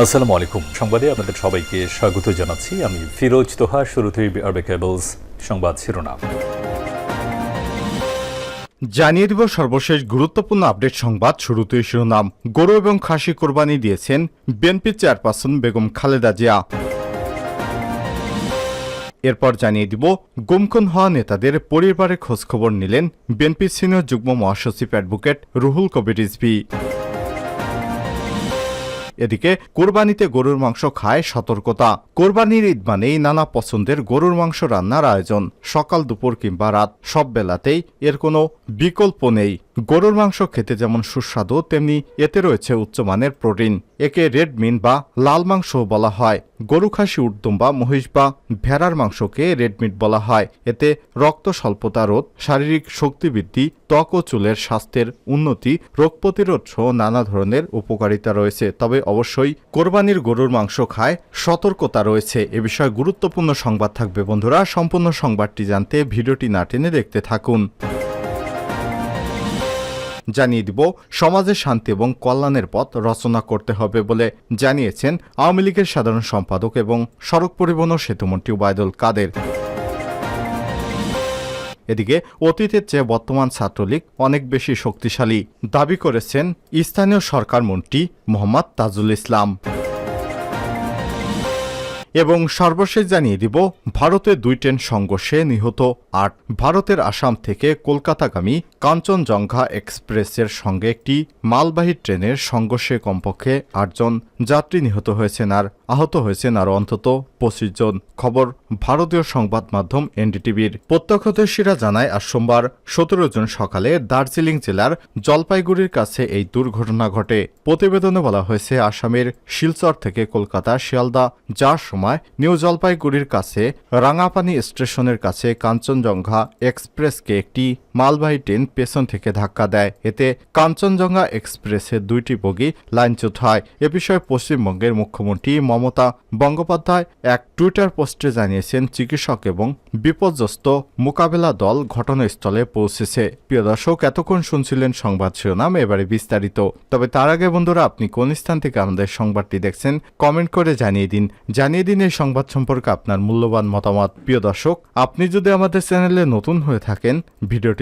আসসালামু আলাইকুম। সংবাদে আপনাদের সবাইকে স্বাগত জানাচ্ছি। আমি ফিরোজ তোহা, শুরুতেই আরবে কেবলস সংবাদ শিরোনাম। জানিয়ে দিব সর্বশেষ গুরুত্বপূর্ণ আপডেট সংবাদ শুরুতে শিরোনাম। গরু এবং খাসি কোরবানি দিয়েছেন বিএনপি চেয়ারপারসন বেগম খালেদা জিয়া। এরপর জানিয়ে দিব, গুমখুন হওয়া নেতাদের পরিবারের খোঁজখবর নিলেন বিএনপি সিনিয়র যুগ্ম মহাসচিব অ্যাডভোকেট রুহুল কবির রিজভি। এদিকে কোরবানিতে গরুর মাংস খায় সতর্কতা। কোরবানির ঈদ মানেই নানা পছন্দের গরুর মাংস রান্নার আয়োজন, সকাল দুপুর কিংবা রাত। সব বেলাতেই এর কোনো বিকল্প নেই। গরুর মাংস খেতে যেমন সুস্বাদু, তেমনি এতে রয়েছে উচ্চমানের প্রোটিন। একে রেড মিন বা লাল মাংস বলা হয়। গরু খাসি, উর্দম বা মহিষ বা ভেড়ার মাংসকে রেড মিট বলা হয়। এতে রক্ত স্বল্পতা রোধ, শারীরিক শক্তি বৃদ্ধি, ত্বক ও চুলের স্বাস্থ্যের উন্নতি, রোগ প্রতিরোধ সহ নানা ধরনের উপকারিতা রয়েছে। তবে অবশ্যই কোরবানির গরুর মাংস খায়, সতর্কতা রয়েছে। এ বিষয়ে গুরুত্বপূর্ণ সংবাদ থাকবে বন্ধুরা। সম্পূর্ণ সংবাদটি জানতে ভিডিওটি না টেনে দেখতে থাকুন। জানিয়ে দিব, সমাজে শান্তি এবং কল্যাণের পথ রচনা করতে হবে বলে জানিয়েছেন আওয়ামী লীগের সাধারণ সম্পাদক এবং সড়ক পরিবহন ও সেতুমন্ত্রী ওবায়দুল কাদের। এদিকে, অতীতের চেয়ে বর্তমান ছাত্রলীগ অনেক বেশি শক্তিশালী, দাবি করেছেন স্থানীয় সরকার মন্ত্রী মোহাম্মদ তাজুল ইসলাম। এবং সর্বশেষ জানিয়ে দিব, ভারতে দুই ট্রেন সংঘর্ষে নিহত আট। ভারতের আসাম থেকে কলকাতাগামী কাঞ্চনজঙ্ঘা এক্সপ্রেসের সঙ্গে একটি মালবাহী ট্রেনের সংঘর্ষে কমপক্ষে আটজন যাত্রী নিহত হয়েছেন আর আহত হয়েছেন আর অন্তত পঁচিশ জন। খবর ভারতীয় সংবাদ মাধ্যম এনডিটিভির। প্রত্যক্ষদর্শীরা জানায়, আজ সোমবার সতেরো জন সকালে দার্জিলিং জেলার জলপাইগুড়ির কাছে এই দুর্ঘটনা ঘটে। প্রতিবেদনে বলা হয়েছে, আসামের শিলচর থেকে কলকাতা, শিয়ালদা যার সময় নিউ জলপাইগুড়ির কাছে রাঙাপানি স্টেশনের কাছে কাঞ্চনজঙ্ঘা এক্সপ্রেসকে একটি মালবাহী ট্রেন পেছন থেকে ধাক্কা দেয়। এতে কাঞ্চনজঙ্ঘা এক্সপ্রেসের দুইটি বগি লাইনচ্যুত হয়। এ বিষয়ে পশ্চিমবঙ্গের মুখ্যমন্ত্রী মমতা বন্দ্যোপাধ্যায় এক টুইটার পোস্টে জানিয়েছেন, চিকিৎসক এবং বিপর্যস্ত মোকাবেলা দল ঘটনাস্থলে পৌঁছেছে। প্রিয় দর্শক, এতক্ষণ শুনছিলেন সংবাদ শিরোনাম, এবারে বিস্তারিত। তবে তার আগে বন্ধুরা, আপনি কোন স্থান থেকে আমাদের সংবাদটি দেখছেন, কমেন্ট করে জানিয়ে দিন। জানিয়ে দিন এই সংবাদ সম্পর্কে আপনার মূল্যবান মতামত। প্রিয় দর্শক, আপনি যদি আমাদের চ্যানেলে নতুন হয়ে থাকেন, ভিডিওটি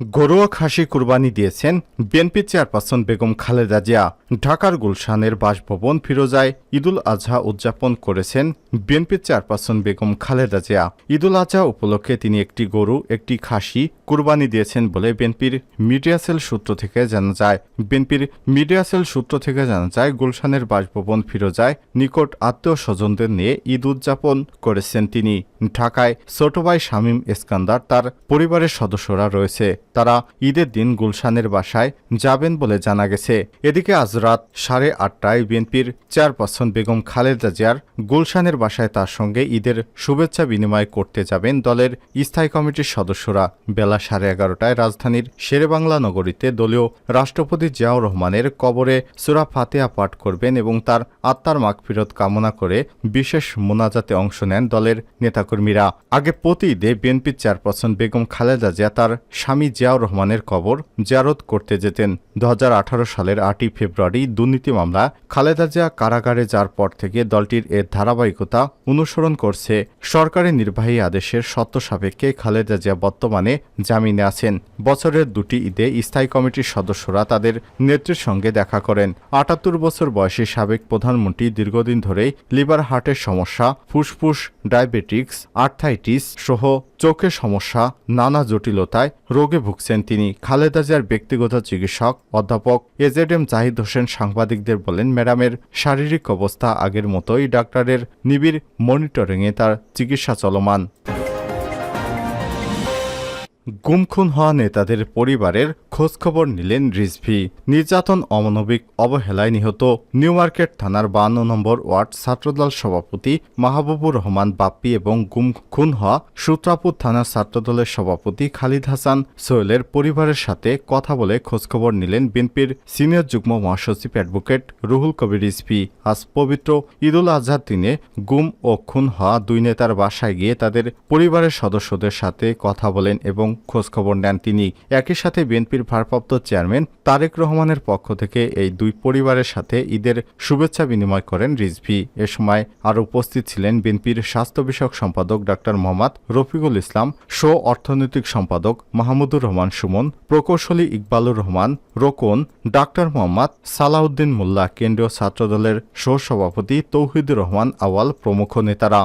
গরুয়া খাসি কুরবানি দিয়েছেন বিএনপি চেয়ারপারসন বেগম খালেদা জিয়া। ঢাকার গুলশানের বাসভবন ফিরোজায় ঈদুল আজহা উদযাপন করেছেন বিএনপি চেয়ারপারসন বেগম খালেদা জিয়া। ঈদুল আজহা উপলক্ষে তিনি একটি গরু, একটি খাসি কুরবানি দিয়েছেন বলে বিএনপির মিডিয়া সেল সূত্র থেকে জানা যায়। বিএনপির মিডিয়া সেল সূত্র থেকে জানা যায়, গুলশানের বাসভবন ফিরোজায় নিকট আত্মীয় স্বজনদের নিয়ে ঈদ উদযাপন করেছেন তিনি। ঢাকায় ছোট ভাই শামীম এসকান্দার তার পরিবারের সদস্যরা রয়েছে। তারা ঈদের দিন গুলশানের বাসায় যাবেন বলে জানা গেছে। এদিকে আজ রাত সাড়ে আটটায় বিএনপির চেয়ারপারসন বেগম খালেদা জিয়ার গুলশানের বাসায় তার সঙ্গে ঈদের শুভেচ্ছা বিনিময় করতে যাবেন দলের স্থায়ী কমিটির সদস্যরা। বেলা সাড়ে এগারোটায় রাজধানীর শেরেবাংলা নগরীতে দলীয় রাষ্ট্রপতি জিয়াউর রহমানের কবরে সুরা ফাতেহা পাঠ করবেন এবং তার আত্মার মাগফিরত কামনা করে বিশেষ মোনাজাতে অংশ নেন দলের নেতাকর্মীরা। আগে প্রতি ঈদে বিএনপির চেয়ারপারসন বেগম খালেদা জিয়া তার স্বামী জিয়াউর রহমানের কবর জিয়ারত করতে যেতেন। দু হাজার আঠারো সালের আটই ফেব্রুয়ারি দুর্নীতি মামলা, খালেদা জিয়া কারাগারে যার পর থেকে দলটির এর ধারাবাহিকতা অনুসরণ করছে। সরকারের নির্বাহী আদেশের সত্য সাপেক্ষে খালেদা জিয়া বর্তমানে জামিনে আছেন। বছরের দুটি ঈদে স্থায়ী কমিটির সদস্যরা তাদের নেত্রীর সঙ্গে দেখা করেন। আটাত্তর বছর বয়সী সাবেক প্রধানমন্ত্রী দীর্ঘদিন ধরেই লিভার হার্টের সমস্যা, ফুসফুস, ডায়াবেটিক্স, আর্থাইটিস সহ চোখের সমস্যা, নানা জটিলতায় রোগে ভুগছেন তিনি। খালেদা জিয়ার ব্যক্তিগত চিকিৎসক, অধ্যাপক এজেড এম জাহিদ হোসেন সাংবাদিকদের বলেন, ম্যাডামের শারীরিক অবস্থা আগের মতোই ডাক্তারের নিবিড় মনিটরিংয়ে তার চিকিৎসা চলমান। গুমখুন হওয়া নেতাদের পরিবারের খোঁজখবর নিলেন রিজভি। নির্যাতন, অমানবিক অবহেলায় নিহত নিউ মার্কেট থানার বান্ন নম্বর ওয়ার্ড ছাত্রদল সভাপতি মাহবুবুর রহমান বাপ্পি এবং গুম খুন হওয়া সূত্রাপুর থানার ছাত্রদলের সভাপতি খালিদ হাসান সোহেলের পরিবারের সাথে কথা বলে খোঁজখবর নিলেন বিএনপির সিনিয়র যুগ্ম মহাসচিব অ্যাডভোকেট রুহুল কবির রিজভি। আজ পবিত্র ঈদুল আজহার দিনে গুম ও খুন হওয়া দুই নেতার বাসায় গিয়ে তাদের পরিবারের সদস্যদের সাথে কথা বলেন এবং খোঁজখবর নেন তিনি। একই সাথে বিএনপির ভারপ্রাপ্ত চেয়ারম্যান তারেক রহমানের পক্ষ থেকে এই দুই পরিবারের সাথে ঈদের শুভেচ্ছা বিনিময় করেন রিজভি। এ সময় আরও উপস্থিত ছিলেন বিএনপির স্বাস্থ্য বিষয়ক সম্পাদক ডাক্তার মোহাম্মদ রফিকুল ইসলাম শো অর্থনৈতিক সম্পাদক মাহমুদুর রহমান সুমন, প্রকৌশলী ইকবালুর রহমান, রোকন, ডাক্তার মোহাম্মদ সালাউদ্দিন মোল্লা, কেন্দ্রীয় ছাত্রদলের সহ সভাপতি তৌহিদুর রহমান আওয়াল প্রমুখ নেতারা।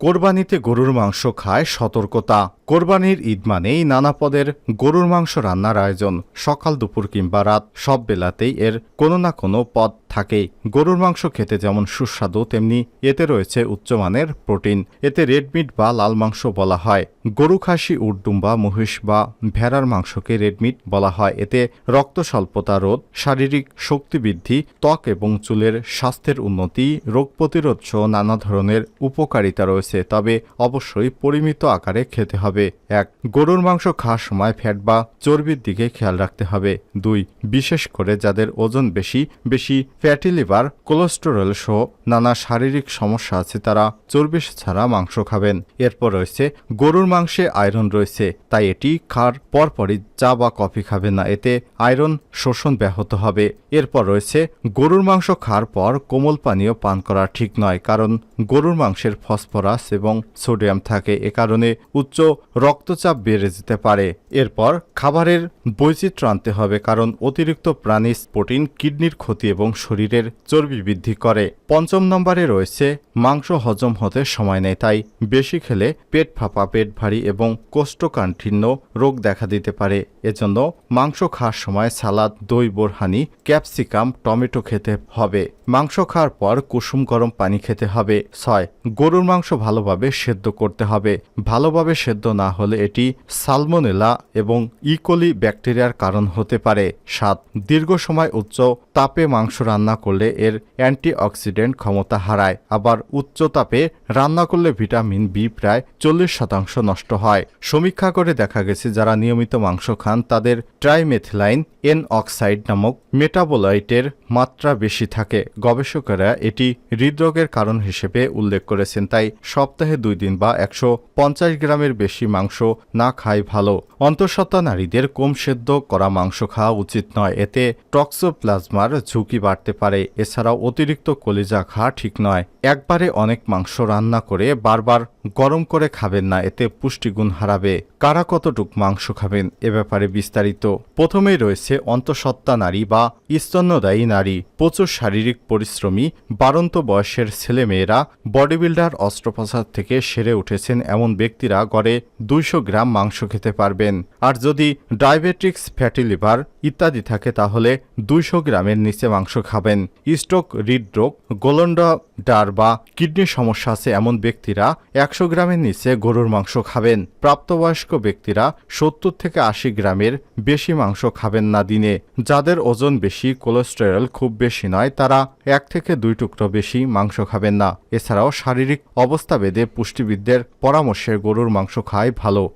কোরবানিতে গরুর মাংস খায় সতর্কতা। কোরবানির ঈদ মানেই নানা পদের গরুর মাংস রান্নার আয়োজন সকাল দুপুর কিংবা রাত। সব বেলাতেই এর কোনো না কোনো পদ থাকেই। গরুর মাংস খেতে যেমন সুস্বাদু, তেমনি এতে রয়েছে উচ্চমানের প্রোটিন। এতে রেড মিট বা লাল মাংস বলা হয়। গরু খাসি উটডুম্বা মহিষ বা ভেড়ার মাংসকে রেডমিট বলা হয়। এতে রক্ত স্বল্পতা রোধ, শারীরিক শক্তি বৃদ্ধি, ত্বক এবং চুলের স্বাস্থ্যের উন্নতি, রোগ প্রতিরোধ সহ নানা ধরনের উপকারিতা রয়েছে। তবে অবশ্যই পরিমিত আকারে খেতে হবে। এক, গরুর মাংস খাওয়ার সময় ফ্যাট বা চর্বির দিকে খেয়াল রাখতে হবে। দুই, বিশেষ করে যাদের ওজন বেশি বেশি ফ্যাটি লিভার, কোলেস্টেরল সহ নানা শারীরিক সমস্যা আছে, তারা চর্বি ছাড়া মাংস খাবেন। এরপর রয়েছে, গরুর মাংসে আয়রন রয়েছে, তাই এটি খাওয়ার পরপরই চা বা কফি খাবে না, এতে আয়রন শোষণ ব্যাহত হবে। এরপর রয়েছে, গরুর মাংস খাওয়ার পর কোমল পানীয় পান করা ঠিক নয়, কারণ গরুর মাংসের ফসফরাস এবং সোডিয়াম থাকে। এ কারণে উচ্চ রক্তচাপ বেড়ে যেতে পারে। এরপর খাবারের বৈচিত্র্য আনতে হবে, কারণ অতিরিক্ত প্রাণীজ প্রোটিন কিডনির ক্ষতি এবং শরীরের চর্বি বৃদ্ধি করে। পঞ্চম নম্বরে রয়েছে মাংস হজম হতে সময় নেয়, তাই বেশি খেলে পেট ফাঁপা, পেট ভারী এবং কোষ্ঠকাঠিন্য রোগ দেখা দিতে পারে। এজন্য মাংস খাওয়ার সময় সালাদ, দই, বোরহানি, ক্যাপসিকাম, টমেটো খেতে হবে। মাংস খাওয়ার পর কুসুম গরম পানি খেতে হবে। ছয়, গরুর মাংস ভালোভাবে সেদ্ধ করতে হবে। ভালোভাবে সেদ্ধ না হলে এটি সালমোনেলা এবং ইকোলি ব্যাকটেরিয়ার কারণ হতে পারে। সাত, দীর্ঘ সময় উচ্চ তাপে মাংস রান্না করলে এর অ্যান্টিঅক্সিডেন্ট ক্ষমতা হারায়। আবার উচ্চ তাপে রান্না করলে ভিটামিন বি প্রায় চল্লিশ শতাংশ নষ্ট হয়। সমীক্ষা করে দেখা গেছে, যারা নিয়মিত মাংস খান, তাদের ট্রাইমেথিলাইন এন অক্সাইড নামক মেটাবোলাইটের মাত্রা বেশি থাকে। গবেষকেরা এটি হৃদরোগের কারণ হিসেবে উল্লেখ করেছেন, তাই সপ্তাহে দুই দিন বা একশো পঞ্চাশ গ্রামের বেশি মাংস না খাই ভালো। অন্তঃসত্ত্বা নারীদের কম সেদ্ধ করা মাংস খাওয়া উচিত নয়। এতে টক্সোপ্লাজমার ঝুঁকি বাড়তে পারে। এছাড়াও অতিরিক্ত কলিজা খাওয়া ঠিক নয়। একবারে অনেক মাংস রান্না করে বারবার গরম করে খাবেন না, এতে পুষ্টিগুণ হারাবে। কারা কতটুক মাংস খাবেন, এ ব্যাপারে বিস্তারিত। প্রথমেই রয়েছে অন্তঃসত্ত্বা নারী বা স্তন্যদায়ী নারী। প্রচুর শারীরিক পরিশ্রমী বারন্ত বয়সের ছেলেমেয়েরা বডি বিল্ডার অস্ত্রোপচার থেকে সেরে উঠেছেন এমন ব্যক্তিরা গড়ে দুইশো গ্রাম মাংস খেতে পারবেন। আর যদি ডায়াবেটিক্স, ফ্যাটি লিভার ইত্যাদি থাকে, তাহলে দুইশো গ্রামের নিচে মাংস খাবেন। স্ট্রোক, হৃদরোগ গোলন্ডা ডার বা কিডনির সমস্যা আছে এমন ব্যক্তিরা একশো গ্রামের নিচে গরুর মাংস খাবেন। প্রাপ্তবয়স্ক ব্যক্তিরা সত্তর থেকে আশি গ্রামের বেশি মাংস খাবেন না দিনে। যাদের ওজন বেশি, কোলেস্টেরল খুব বেশি নয়, তারা এক থেকে দুই টুকরো বেশি মাংস খাবেন না। এছাড়াও শারীরিক অবস্থা ভেদে পুষ্টিবিদদের পরামর্শে গরুর মাংস খায় ভালো।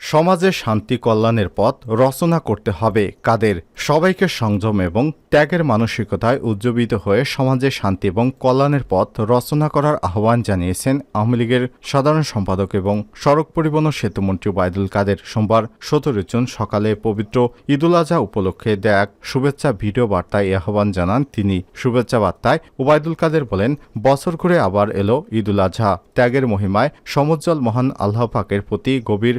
সমাজে শান্তি কল্যাণের পথ রচনা করতে হবে। কাদের সবাইকে সংযম এবং ত্যাগের মানসিকতায় উজ্জীবিত হয়ে সমাজে শান্তি এবং কল্যাণের পথ রচনা করার আহ্বান জানিয়েছেন আওয়ামী লীগের সাধারণ সম্পাদক এবং সড়ক পরিবহন সেতুমন্ত্রী ওবায়দুল কাদের। সোমবার সতেরো জুন সকালে পবিত্র ঈদুল আজহা উপলক্ষে দেয়া শুভেচ্ছা ভিডিও বার্তায় এ আহ্বান জানান তিনি। শুভেচ্ছা বার্তায় ওবায়দুল কাদের বলেন, বছর ঘুরে আবার এলো ঈদুল আজহা। ত্যাগের মহিমায় সমুজ্জ্বল মহান আল্লাহ পাকের প্রতি গভীর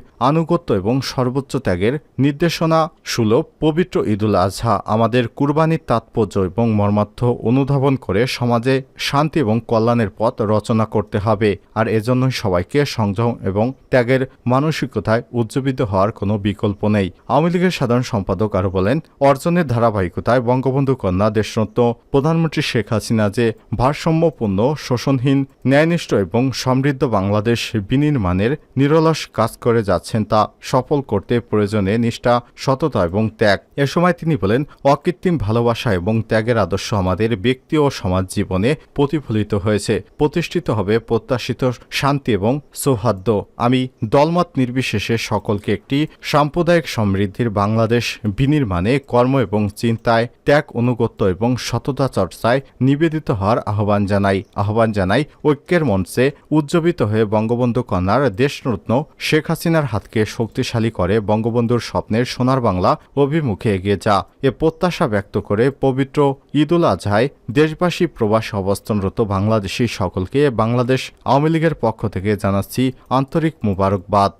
আনুগত্য এবং সর্বোচ্চ ত্যাগের নির্দেশনা সুলভ পবিত্র ঈদুল আজহা আমাদের কুরবানির তাৎপর্য এবং মর্মার্থ অনুধাবন করে সমাজে শান্তি এবং কল্যাণের পথ রচনা করতে হবে। আর এজন্যই সবাইকে সংযম এবং ত্যাগের মানসিকতায় উজ্জীবিত হওয়ার কোনো বিকল্প নেই। আওয়ামী লীগের সাধারণ সম্পাদক আরও বলেন, অর্জনের ধারাবাহিকতায় বঙ্গবন্ধু কন্যা দেশরত্ন, প্রধানমন্ত্রী শেখ হাসিনা যে ভারসাম্যপূর্ণ, শোষণহীন, ন্যায়নিষ্ঠ এবং সমৃদ্ধ বাংলাদেশ বিনির্মাণের নিরলস কাজ করে যাচ্ছেন তা সফল করতে প্রয়োজনে নিষ্ঠা, সততা এবং ত্যাগ। এ সময় তিনি বলেন, অকৃত্রিম ভালোবাসা এবং ত্যাগের আদর্শ আমাদের ব্যক্তি ও সমাজ জীবনে প্রতিফলিত হয়েছে। প্রতিষ্ঠিত হবে প্রত্যাশিত শান্তি এবং সৌহার্দ্য। আমি দলমত নির্বিশেষে সকলকে একটি সাম্প্রদায়িক সমৃদ্ধির বাংলাদেশ বিনির্মাণে কর্ম এবং চিন্তায় ত্যাগ, অনুগত্য এবং সততা চর্চায় নিবেদিত হওয়ার আহ্বান জানাই। আহ্বান জানাই ঐক্যের মঞ্চে উজ্জীবিত হয়ে বঙ্গবন্ধু কন্যার দেশরত্ন শেখ হাসিনার হাতকে শক্তিশালী করে বঙ্গবন্ধুর স্বপ্নের সোনার বাংলা অভিমুখে এগিয়ে যা এ প্রত্যাশা ব্যক্ত করে পবিত্র ঈদুল আজহায় দেশবাসী প্রবাসী অবস্থানরত বাংলাদেশি সকলকে বাংলাদেশ আওয়ামী লীগের পক্ষ থেকে জানাচ্ছি আন্তরিক মোবারকবাদ।